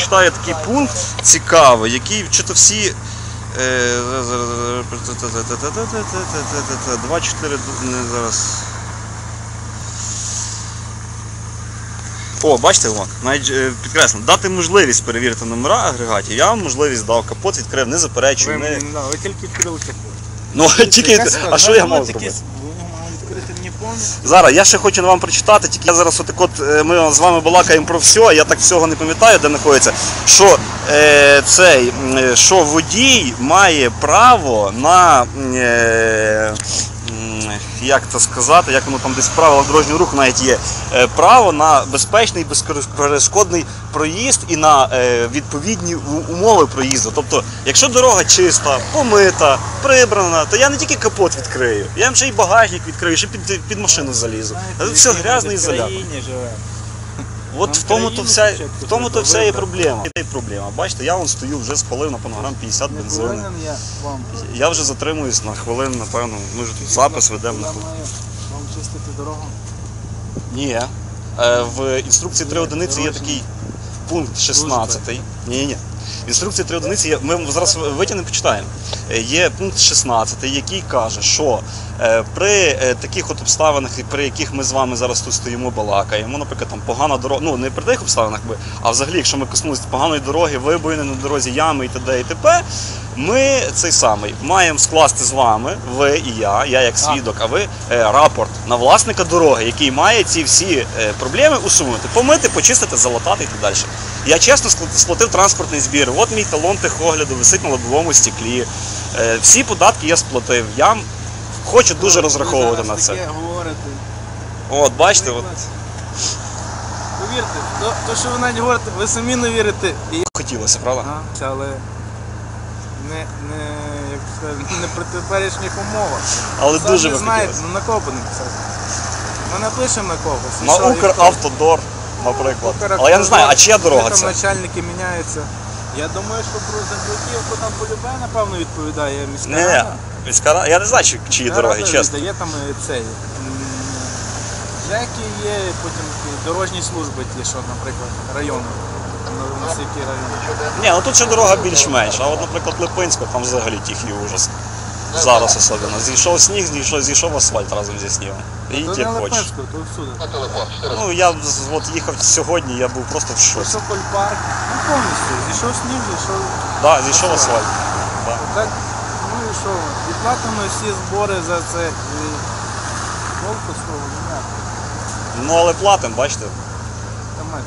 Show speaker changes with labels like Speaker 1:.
Speaker 1: прочитаю такий пункт цікавий, який чи то всі. е, 2, 4, не зараз. О, бачите, Іван, навіть е, підкреслено, дати можливість перевірити номера агрегатів. Я вам можливість дав, капот відкрив, не заперечую.
Speaker 2: Ви
Speaker 1: Не...
Speaker 2: ви тільки відкрили капот.
Speaker 1: Ну, тільки, а що я мав
Speaker 2: зробити?
Speaker 1: зробити?
Speaker 2: Ви мали відкрити мені повністю.
Speaker 1: Зараз я ще хочу вам прочитати, тільки я зараз отак от е, ми з вами балакаємо про все, я так всього не пам'ятаю, де знаходиться. Що е, цей, е, що водій має право на. Е, як це сказати, як воно там десь правила дорожнього руху навіть є е, право на безпечний безперешкодний проїзд і на е, відповідні умови проїзду. Тобто, якщо дорога чиста, помита, прибрана, то я не тільки капот відкрию, я їм ще й багажник відкрию, ще під, під машину залізу. Це все грязне і заляпане. От в тому то вся, в тому то вся і проблема. І проблема. Бачите, я вон стою, вже спалив на панограм 50 бензину.
Speaker 2: я вам.
Speaker 1: Я вже затримуюсь на хвилину, напевно. Ми ж тут запис ведемо на
Speaker 2: Я Вам чистити дорогу.
Speaker 1: Ні. Е, В інструкції 3 одиниці є такий пункт 16. Ні, ні. В інструкції 3 одиниці ми зараз витягнемо почитаємо. Е, Є пункт 16, який каже, що е, при е, таких от обставинах, при яких ми з вами зараз тут стоїмо, балакаємо, наприклад, там погана дорога, ну не при тих обставинах, би, а взагалі, якщо ми коснулися поганої дороги, вибоїни на дорозі, ями і т.д. і т.п., ми цей самий маємо скласти з вами, ви і я, я як свідок, а ви рапорт на власника дороги, який має ці всі проблеми усунути, помити, почистити, залатати і так далі. Я чесно сплатив транспортний збір. От мій талон техогляду висить на лобовому стеклі. Е, всі податки я сплатив. Я хочу дуже розраховувати на це. От, бачите, от
Speaker 2: Повірте, то, то, що ви навіть говорите, ви самі не вірите. І...
Speaker 1: хотілося, правда?
Speaker 2: Ага, але не, не, як сказати, не при теперішніх умовах.
Speaker 1: Але
Speaker 2: Сам
Speaker 1: дуже
Speaker 2: не знаєте, ну на кого будемо писати? Ми напишемо на кого. і
Speaker 1: На. Укравтодор, наприклад. Але я не знаю, а чия дорога
Speaker 2: там
Speaker 1: це?
Speaker 2: начальники міняються. Я думаю, що про заблоківку там полюбе, напевно, відповідає міська
Speaker 1: Ні,
Speaker 2: рада.
Speaker 1: міська рада. Я не знаю, чи- чиї
Speaker 2: Міська
Speaker 1: дороги,
Speaker 2: рада
Speaker 1: чесно.
Speaker 2: Є там е, цей. м, Жеки є, потім ті дорожні служби ті, що, наприклад, район. На, на який район.
Speaker 1: Ні, ну тут ще дорога більш-менш, а от, наприклад, Липинська, там взагалі тихий ужас. Зараз особливо. Зійшов сніг, зійшов, зійшов асфальт разом зі снігом. Їдь як хочеш. Ну я з- от їхав сьогодні, я був просто в шоці.
Speaker 2: Соколь парк, ну повністю. Зійшов сніг, зійшов.
Speaker 1: Да, зійшов асфальт.
Speaker 2: Так, ну і що? І платимо всі збори за це. І толку з того немає.
Speaker 1: Ну але платимо, бачите.
Speaker 2: Там метр.